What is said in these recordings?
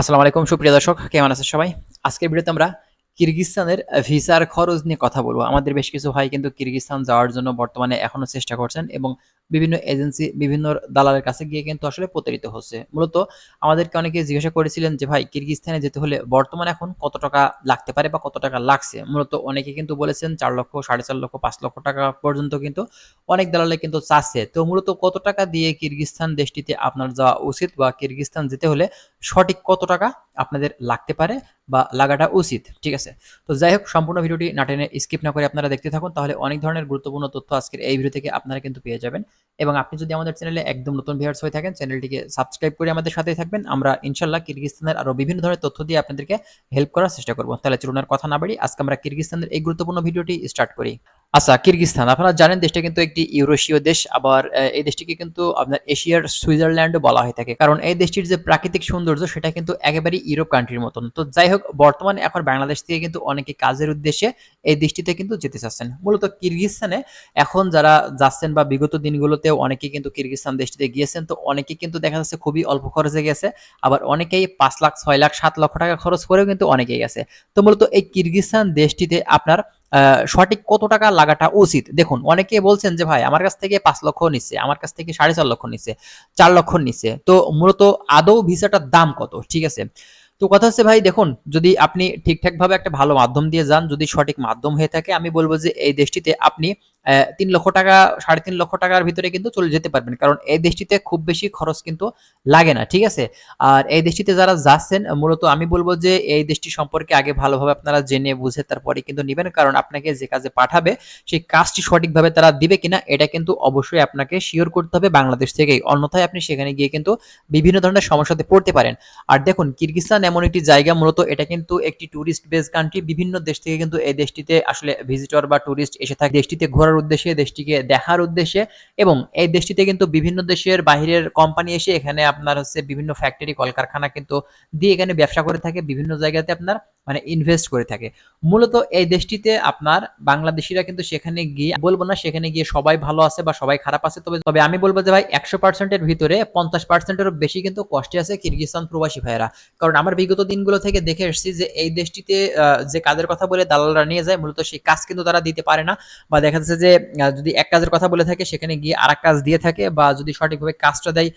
আসসালামু আলাইকুম সুপ্রিয় দর্শক কেমন আছেন সবাই? আজকের ভিডিওতে আমরা কিরগিজস্তানের ভিসার খরচ নিয়ে কথা বলব। আমাদের বেশ কিছু ভাই কিন্তু কিরগিজস্তান যাওয়ার জন্য বর্তমানে এখনও চেষ্টা করছেন এবং বিভিন্ন এজেন্সি, বিভিন্ন দালালের কাছে গিয়ে কিন্তু আসলে প্রতারিত হচ্ছে। মূলত আমাদেরকে অনেকে জিজ্ঞাসা করেছিলেন যে, ভাই কিরগিজস্তানে যেতে হলে বর্তমানে এখন কত টাকা লাগতে পারে বা কত টাকা লাগছে? মূলত অনেকে কিন্তু বলেছেন চার লক্ষ, সাড়ে চার লক্ষ, পাঁচ লক্ষ টাকা পর্যন্ত কিন্তু অনেক দালালে কিন্তু চাচ্ছে। তো মূলত কত টাকা দিয়ে কিরগিজস্তান দেশটিতে আপনার যাওয়া উচিত বা কিরগিজস্তান যেতে হলে সঠিক কত টাকা আপনাদের লাগতে পারে বা লাগাটা উচিত, ঠিক আছে? তো যাই হোক, সম্পূর্ণ ভিডিওটি নাটেনে স্কিপ না করে আপনারা দেখতে থাকুন, তাহলে অনেক ধরনের গুরুত্বপূর্ণ তথ্য আজকের এই ভিডিও থেকে আপনারা কিন্তু পেয়ে যাবেন। এবং আপনি যদি আমাদের চ্যানেলে একদম নতুন ভিউয়ার্স হয়ে থাকেন, চ্যানেলটিকে সাবস্ক্রাইব করে আমাদের সাথেই থাকবেন। আমরা ইনশাল্লাহ কিরগিস্তানের আরও বিভিন্ন ধরনের তথ্য দিয়ে আপনাদেরকে হেল্প করার চেষ্টা করব। তাহলে চলুন আর কথা না বাড়ি, আজকে আমরা কিরগিস্তানের এই গুরুত্বপূর্ণ ভিডিওটি স্টার্ট করি। আচ্ছা কিরগিস্তান, আপনারা জানেন দেশটা কিন্তু একটি ইউরোশীয় দেশ, আবার এই দেশটিকে কিন্তু আপনার এশিয়ার সুইজারল্যান্ডও বলা হয়ে থাকে। কারণ এই দেশটির যে প্রাকৃতিক সৌন্দর্য, সেটা কিন্তু একেবারেই ইউরোপ কান্ট্রির মতন। তো যাই হোক, বর্তমানে এখন বাংলাদেশ থেকে কিন্তু অনেকে কাজের উদ্দেশ্যে এই দেশটিতে কিন্তু যেতে চাচ্ছেন। মূলত কিরগিস্তানে এখন যারা যাচ্ছেন বা বিগত দিনগুলোতেও অনেকে কিন্তু কিরগিস্তান দেশটিতে গিয়েছেন, তো অনেকে কিন্তু দেখা যাচ্ছে খুবই অল্প খরচে গেছে, আবার অনেকেই পাঁচ লাখ, ছয় লাখ, সাত লক্ষ টাকা খরচ করেও কিন্তু অনেকেই গেছে। তো মূলত এই কিরগিস্তান দেশটিতে আপনার সঠিক কত টাকা লাগাটা উচিত? দেখুন, অনেকে বলছেন যে, ভাই, আমার কাছ থেকে পাঁচ লক্ষ নিচ্ছে, আমার কাছ থেকে সাড়ে চার লক্ষ নিচ্ছে, চার লক্ষ নিচ্ছে। তো মূলত আদৌ ভিসাটার দাম কত? ঠিক আছে? তো কথা হচ্ছে, ভাই, দেখুন, যদি আপনি ঠিকঠাক ভাবে একটা ভালো মাধ্যম দিয়ে যান, যদি সঠিক মাধ্যম হয়ে থাকে, আমি বলব যে, এই দেশটিতে আপনি তিন লক্ষ টাকা, সাড়ে তিন লক্ষ টাকার ভিতরে কিন্তু চলে যেতে পারবেন। কারণ এই দেশটিতে খুব বেশি খরচ কিন্তু লাগে না, ঠিক আছে? আর এই দেশটিতে যারা যাচ্ছেন, মূলত আমি বলব যে এই দেশটি সম্পর্কে আগে ভালোভাবে আপনারা জেনে বুঝে তারপরে কিন্তু নেবেন, কারণ আপনাকে যে কাজে পাঠাবে, সেই কাজটি সঠিকভাবে তারা দিবে কিনা, এটা কিন্তু অবশ্যই আপনাকে শিওর করতে হবে বাংলাদেশ থেকেই। অন্যথায় আপনি সেখানে গিয়ে কিন্তু বিভিন্ন ধরনের সমস্যাতে পড়তে পারেন। আর দেখুন, কিরগিস্তান এমন একটি জায়গা, মূলত এটা কিন্তু একটি ট্যুরিস্ট বেস কান্ট্রি বিভিন্ন দেশ থেকে কিন্তু এই দেশটিতে আসলে ভিজিটর বা ট্যুরিস্ট এসে থাকে। দেশটিতে ঘোরার উদ্দেশ্যে, দেশটিকে দেখার উদ্দেশ্যে এবং এই দেশটিতে কিন্তু বিভিন্ন দেশের বাহিরের কোম্পানি এসে এখানে আপনার হচ্ছে বিভিন্ন ফ্যাক্টরি কলকারখানা কিন্তু দিয়ে এখানে ব্যবসা করে থাকে। বিভিন্ন জায়গাতে আপনার মানে ইনভেস্ট করে থাকে। মূলত এই দেশটিতে আপনার বাংলাদেশিরা কিন্তু সেখানে গিয়ে বলব না সেখানে গিয়ে সবাই ভালো আছে বা সবাই খারাপ আছে, তবে তবে আমি বলব যে ভাই, একশো পার্সেন্টের ভিতরে পঞ্চাশ পার্সেন্টেরও বেশি কিন্তু কষ্টে আছে কিরগিস্তান প্রবাসী ভাইয়েরা। কারণ আমার বিগত দিনগুলো থেকে দেখে এসেছি যে এই দেশটিতে যে কাজের কথা বলে দালালরা নিয়ে যায়, মূলত সেই কাজ কিন্তু তারা দিতে পারে না। বা দেখা যাচ্ছে যে যদি এক কাজের কথা বলে থাকে, সেখানে গিয়ে আর কাজ দিয়ে থাকে বা যদি সঠিকভাবে কাজটা দেয়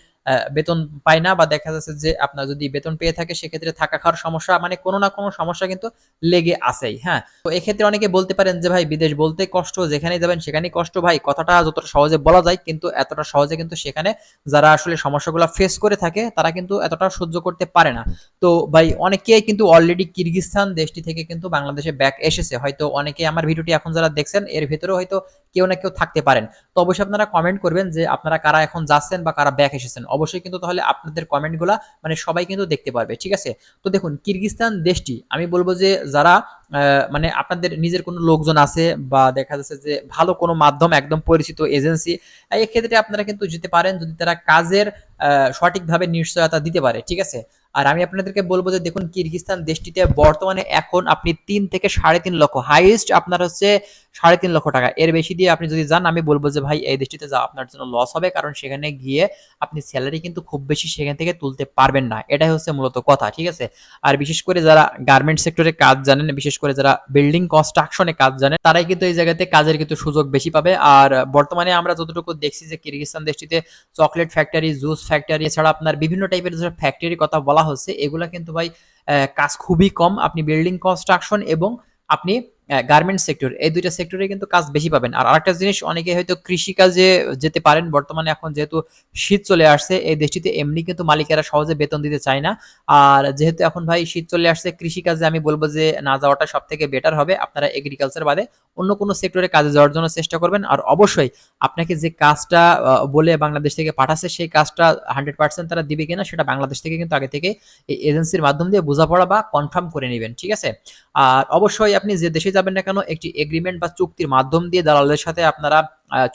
বেতন পায় না বা দেখা যাচ্ছে যে আপনার যদি বেতন পেয়ে থাকে, সেক্ষেত্রে থাকা খাওয়ার সমস্যা মানে কোনো না কোনো সমস্যা কিন্তু লেগে আসেই হ্যাঁ? তো এক্ষেত্রে অনেকে বলতে পারেন যে, ভাই, বিদেশ বলতে কষ্ট যেখানে যাবেন সেখানেই কষ্ট। ভাই, কথাটা যতটা সহজে বলা যায়, কিন্তু এতটা সহজে কিন্তু সেখানে যারা আসলে সমস্যাগুলো ফেস করে থাকে, তারা কিন্তু এতটা সহ্য করতে পারে না। তো ভাই, অনেকেই কিন্তু অলরেডি কিরগিস্তান দেশটি থেকে কিন্তু বাংলাদেশে ব্যাক এসেছে। হয়তো অনেকে আমার ভিডিওটি এখন যারা দেখছেন, এর ভিতরেও হয়তো কেউ না কেউ থাকতে পারেন। তো অবশ্যই আপনারা কমেন্ট করবেন যে, আপনারা কারা এখন যাচ্ছেন বা কারা ব্যাক এসেছেন? অবশ্যই কিন্তু তাহলে আপনাদের কমেন্টগুলা মানে সবাই কিন্তু দেখতে পারবে, ঠিক আছে? তো দেখুন কিরগিস্তান দেশটি, আমি বলব যে যারা মানে আপনাদের নিজের কোনো লোকজন আছে বা দেখা যাচ্ছে যে ভালো কোনো মাধ্যম, একদম পরিচিত এজেন্সি এক্ষেত্রে আপনারা কিন্তু যেতে পারেন যদি তারা কাজের সঠিকভাবে নিশ্চয়তা দিতে পারে, ঠিক আছে? আর আমি আপনাদেরকে বলব যে দেখুন কিরগিস্তান দেশটিতে বর্তমানে এখন আপনি তিন থেকে সাড়ে তিন লক্ষ হাইয়েস্ট আপনার হচ্ছে সাড়ে তিন লক্ষ টাকা। এর বেশি দিয়ে আপনি যদি যান, আমি বলব যে ভাই, এই দেশটিতে যাওয়া আপনার জন্য লস হবে, কারণ সেখানে গিয়ে আপনি স্যালারি কিন্তু খুব বেশি সেখান থেকে তুলতে পারবেন না। এটাই হচ্ছে মূলত কথা, ঠিক আছে? আর বিশেষ করে যারা গার্মেন্ট সেক্টরে কাজ জানেন, বিশেষ করে যারা বিল্ডিং কনস্ট্রাকশনে কাজ জানেন, তারাই কিন্তু এই জায়গাতে কাজের কিন্তু সুযোগ বেশি পাবে। আর বর্তমানে আমরা যতটুকু দেখছি যে কিরগিস্তান দেশটিতে চকলেট ফ্যাক্টরি জুস ফ্যাক্টরি এছাড়া আপনার বিভিন্ন টাইপের যে ফ্যাক্টরির কথা বলা হচ্ছে। এগুলা কিন্তু ভাই কাজ খুবই কম। আপনি বিল্ডিং কনস্ট্রাকশন এবং আপনি গার্মেন্ট সেক্টর এই দুইটা সেক্টরে কিন্তু কাজ বেশি পাবেন। আর আরেকটা জিনিস, অনেকে হয়তো কৃষি কাজে যেতে পারেন, বর্তমানে এখন যেহেতু শীত চলে আসছে, এই দেশটিতে এমনি কিন্তু মালিকেরা সহজে বেতন দিতে চায় না। আর যেহেতু এখন ভাই শীত চলে আসছে কৃষি কাজে আমি বলব যে না যাওয়াটা সব থেকে বেটার হবে। আপনারা এগ্রিকালচার বাদে অন্য কোনো সেক্টরে কাজে যাওয়ার জন্য চেষ্টা করবেন। আর অবশ্যই আপনাকে যে কাজটা বলে বাংলাদেশ থেকে পাঠাচ্ছে, সেই কাজটা হান্ড্রেড পার্সেন্ট তারা দিবে কিনা, সেটা বাংলাদেশ থেকে কিন্তু আগে থেকে এই এজেন্সির মাধ্যম দিয়ে বোঝাপড়া বা কনফার্ম করে নেবেন, ঠিক আছে? আর অবশ্যই আপনি যে দেশে যাবেন না কেন, একটি এগ্রিমেন্ট বা চুক্তির মাধ্যম দিয়ে দালালের সাথে আপনারা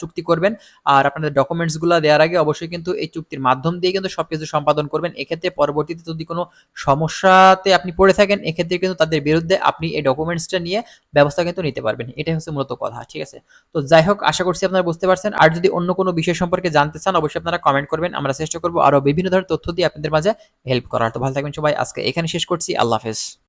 চুক্তি করবেন। আর আপনাদের ডকুমেন্টসগুলো দেওয়ার আগে অবশ্যই কিন্তু এই চুক্তির মাধ্যম দিয়ে কিন্তু সবকিছু সম্পাদন করবেন। এক্ষেত্রে পরবর্তীতে যদি কোনো সমস্যাতে আপনি পড়ে থাকেন, এক্ষেত্রে কিন্তু তাদের বিরুদ্ধে আপনি এই ডকুমেন্টসটা নিয়ে ব্যবস্থা কিন্তু নিতে পারবেন। এটাই হচ্ছে মূলত কথা, ঠিক আছে? তো যাই হোক, আশা করছি আপনারা বুঝতে পারছেন। আর যদি অন্য কোনো বিষয় সম্পর্কে জানতে চান, অবশ্যই আপনারা কমেন্ট করবেন। আমরা চেষ্টা করব আরও বিভিন্ন ধরনের তথ্য দিয়ে আপনাদের মাঝে হেল্প করার। তো ভালো থাকবেন সবাই। আজকে এখানে শেষ করছি। আল্লাহ হাফেজ।